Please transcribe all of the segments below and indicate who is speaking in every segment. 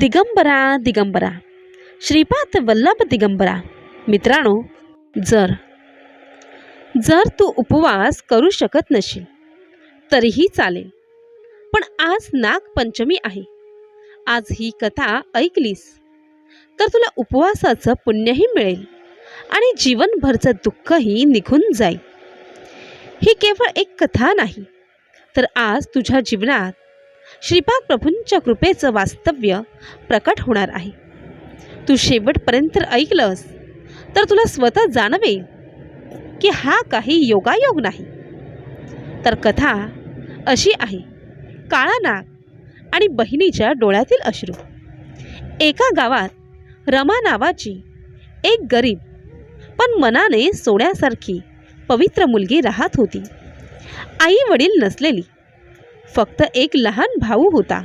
Speaker 1: दिगंबरा दिगंबरा. श्रीपाद वल्लभ दिगंबरा. मित्रांनो जर जर तू उपवास करू शकत नशील तरीही चालेल. पण आज नागपंचमी आहे. आज ही कथा ऐकलीस तर तुला उपवासाचं पुण्यही मिळेल आणि जीवनभरचं दुःखही निघून जाईल. ही केवळ एक कथा नाही तर आज तुझ्या जीवनात श्रीपाद प्रभूंच्या कृपेचं वास्तव्य प्रकट होणार आहे. तू शेवटपर्यंत ऐकलंस तर तुला स्वतः जाणवेल की हा काही योगायोग नाही. तर कथा अशी आहे काळा नाग आणि बहिणीच्या डोळ्यातील अश्रू. एका गावात रमा नावाची एक गरीब पण मनाने सोन्यासारखी पवित्र मुलगी राहत होती. आई वडील नसलेली फक्त एक लहान भाऊ होता.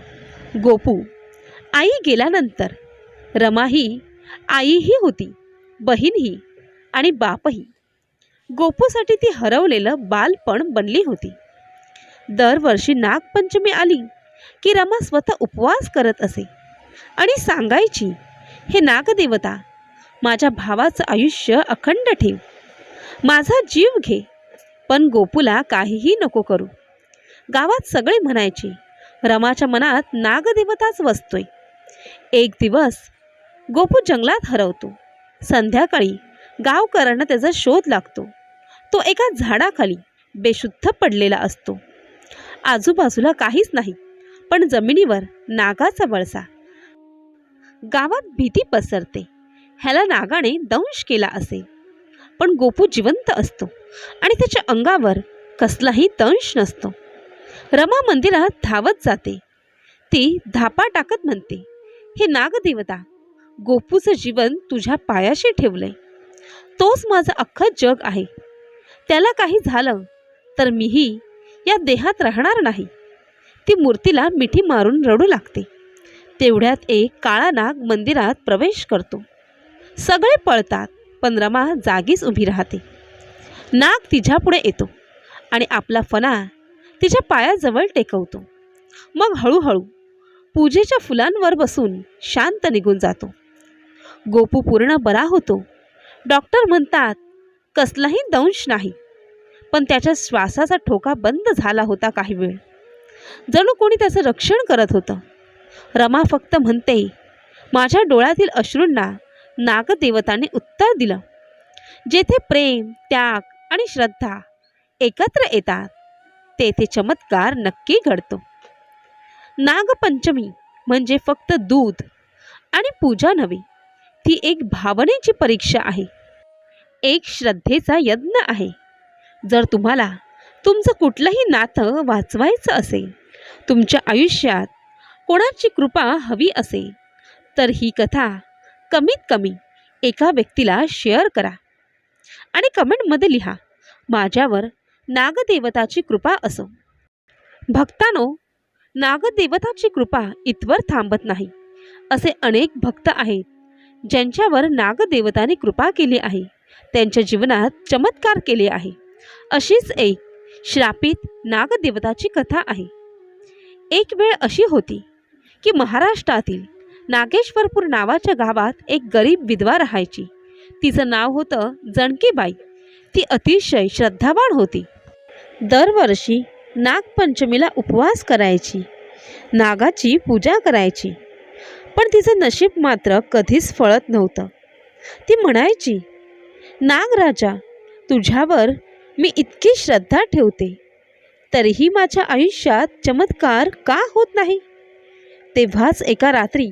Speaker 1: गोपू आई गेल्यानंतर रमाही आईही होती बहीणही आणि बापही. गोपूसाठी ती हरवलेलं बालपण बनली होती. दरवर्षी नागपंचमी आली की रमा स्वतः उपवास करत असे आणि सांगायची हे नागदेवता माझ्या भावाचं आयुष्य अखंड ठेव. माझा जीव घे पण गोपूला काहीही नको करू. गावात सगळे म्हणायचे रमाच्या मनात नागदेवताच वसतोय. एक दिवस गोपू जंगलात हरवतो. संध्याकाळी गावकऱ्यांना त्याचा शोध लागतो. तो एका झाडाखाली बेशुद्ध पडलेला असतो. आजूबाजूला काहीच नाही पण जमिनीवर नागाचा वळसा. गावात भीती पसरते. ह्याला नागाने दंश केला असेल पण गोपू जिवंत असतो आणि त्याच्या अंगावर कसलाही दंश नसतो. रमा मंदिरात धावत जाते. ती धापा टाकत म्हणते हे नागदेवता गोपूचं जीवन तुझ्या पायाशी ठेवलंय. तोच माझं अख्खं जग आहे. त्याला काही झालं तर मीही या देहात राहणार नाही. ती मूर्तीला मिठी मारून रडू लागते. तेवढ्यात एक काळा नाग मंदिरात प्रवेश करतो. सगळे पळतात पण रमा जागीच उभी राहते. नाग तिच्यापुढे येतो आणि आपला फणा तिच्या पायाजवळ टेकवतो. मग हळूहळू पूजेच्या फुलांवर बसून शांत निघून जातो. गोपू पूर्ण बरा होतो. डॉक्टर म्हणतात कसलाही दंश नाही पण त्याच्या श्वासाचा ठोका बंद झाला होता काही वेळ. जणू कोणी त्याचं रक्षण करत होतं. रमा फक्त म्हणते माझ्या डोळ्यातील अश्रूंना नागदेवताने उत्तर दिलं. जेथे प्रेम त्याग आणि श्रद्धा एकत्र येतात तेथे चमत्कार नक्की घडतो. नागपंचमी म्हणजे फक्त दूध आणि पूजा नव्हे ती एक भावनेची परीक्षा आहे. एक श्रद्धेचा यज्ञ आहे. जर तुम्हाला तुमचं कुठलंही नातं वाचवायचं असेल तुमच्या आयुष्यात कोणाची कृपा हवी असेल तर ही कथा कमीत कमी एका व्यक्तीला शेअर करा आणि कमेंटमध्ये लिहा माझ्यावर नागदेवताची कृपा असो. भक्तानो नागदेवताची कृपा इतवर थांबत नाही असे अनेक भक्त आहेत ज्यांच्यावर नागदेवताने कृपा केली आहे त्यांच्या जीवनात चमत्कार केले आहे. अशीच एक श्रापित नागदेवताची कथा आहे. एक वेळ अशी होती की महाराष्ट्रातील नागेश्वरपूर नावाच्या गावात एक गरीब विधवा राहायची. तिचं नाव होतं जणकीबाई. ती अतिशय श्रद्धावान होती. दरवर्षी नागपंचमीला उपवास करायची नागाची पूजा करायची. पण तिचं नशीब मात्र कधीच फळत नव्हतं. ती म्हणायची नागराजा तुझ्यावर मी इतकी श्रद्धा ठेवते तरीही माझ्या आयुष्यात चमत्कार का होत नाही? तेव्हाच एका रात्री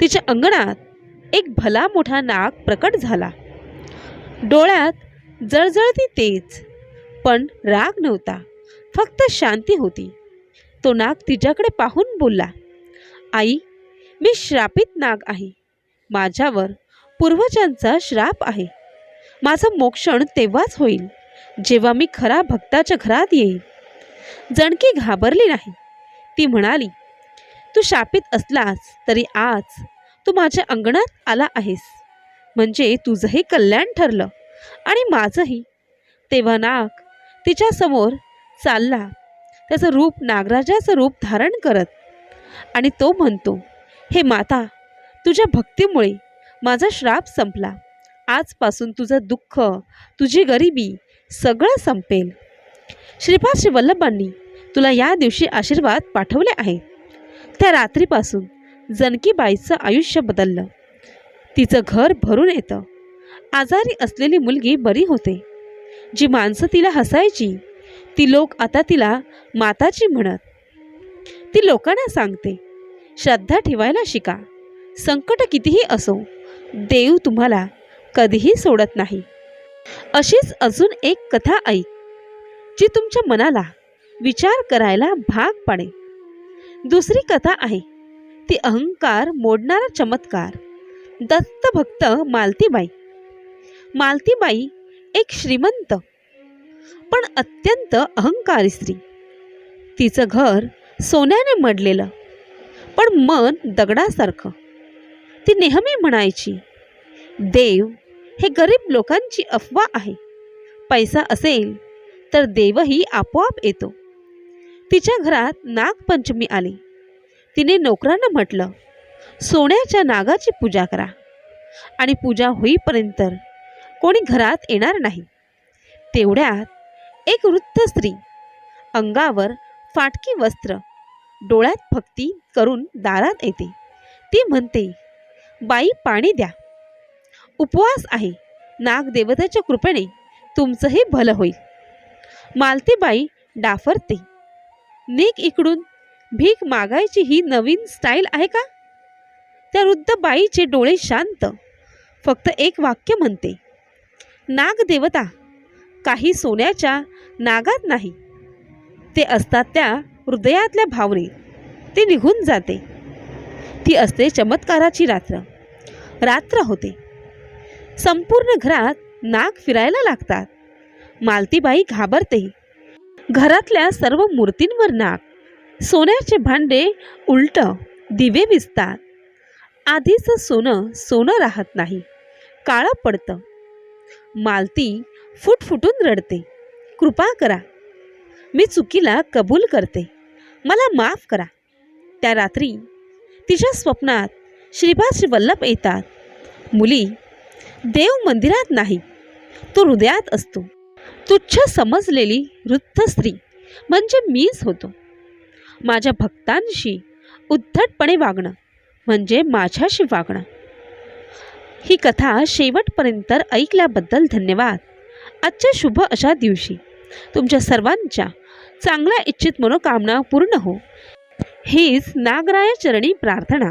Speaker 1: तिच्या अंगणात एक भला मोठा नाग प्रकट झाला. डोळ्यात जळजळती तेज पण राग नव्हता. फक्त शांती होती. तो नाग तिच्याकडे पाहून बोलला आई मी श्रापित नाग आहे. माझ्यावर पूर्वजांचा श्राप आहे. माझं मोक्षण तेव्हाच होईल जेव्हा मी खरा भक्ताच्या घरात येईल जणकी घाबरली नाही. ती म्हणाली तू शापित असलास तरी आज तू माझ्या अंगणात आला आहेस. म्हणजे तुझंही कल्याण ठरलं आणि माझंही. तेव्हा नाग तिच्यासमोर चालला. त्याचं रूप नागराजाचं रूप धारण करत. आणि तो म्हणतो हे माता तुझ्या भक्तीमुळे माझा श्राप संपला. आजपासून तुझं दुःख तुझी गरिबी सगळं संपेल. श्रीपाद श्री वल्लभांनी तुला या दिवशी आशीर्वाद पाठवले आहे त्या रात्रीपासून जनकीबाईचं आयुष्य बदललं. तिचं घर भरून येतं. आजारी असलेली मुलगी बरी होते. जी माणसं तिला हसायची ती लोक आता तिला माताची म्हणत. ती लोकांना सांगते श्रद्धा ठेवायला शिका संकट कितीही असो देव तुम्हाला कधीही सोडत नाही. अशीच अजून एक कथा ऐक जी तुमच्या मनाला विचार करायला भाग पाडे दुसरी कथा आहे ती अहंकार मोडणारा चमत्कार दत्तभक्त मालतीबाई. मालतीबाई एक श्रीमंत पण अत्यंत अहंकारी स्त्री. तिचं घर सोन्याने मडलेलं पण मन दगडासारखं. ती नेहमी म्हणायची देव हे गरीब लोकांची अफवा आहे. पैसा असेल तर देवही आपोआप येतो. तिच्या घरात नागपंचमी आली. तिने नोकरानं म्हटलं सोन्याच्या नागाची पूजा करा आणि पूजा होईपर्यंत कोणी घरात येणार नाही. तेवढ्यात एक वृद्ध स्त्री अंगावर फाटकी वस्त्र डोळ्यात भक्ती करून दारात येते. ती म्हणते बाई पाणी द्या. उपवास आहे. नागदेवतेच्या कृपेने तुमचंही भलं होईल. मालतीबाई डाफरते. निक इकडून भीक मागायची ही नवीन स्टाईल आहे का? त्या वृद्ध बाईचे डोळे शांत. फक्त एक वाक्य म्हणते नागदेवता काही सोन्याच्या नागात नाही. ते असतात त्या हृदयातल्या भावने. ती निघून जाते. ती असते चमत्काराची रात्र. रात्र होते. संपूर्ण घरात नाग फिरायला लागतात. मालतीबाई घाबरते. घरातल्या सर्व मूर्तींवर नाग. सोन्याचे भांडे उलट दिवे विजतात आधीचं सोनं सोनं राहत नाही. काळं पडतं. मालती फुटफुटून रडते. कृपा करा. मी चुकीला कबूल करते. मला माफ करा. त्या रात्री तिच्या स्वप्नात श्रीपाद श्री वल्लभ येतात. मुली देव मंदिरात नाही. तो हृदयात असतो. तुच्छ समजलेली वृद्ध स्त्री म्हणजे मीच होतो. माझ्या भक्तांशी उद्धटपणे वागणं म्हणजे माझ्याशी वागणं. ही कथा शेवटपर्यंत ऐकल्याबद्दल धन्यवाद. आजच्या शुभ अशा दिवशी. तुमच्या सर्वांच्या चांगल्या इच्छित मनोकामना पूर्ण हो. हीच नागराया चरणी प्रार्थना.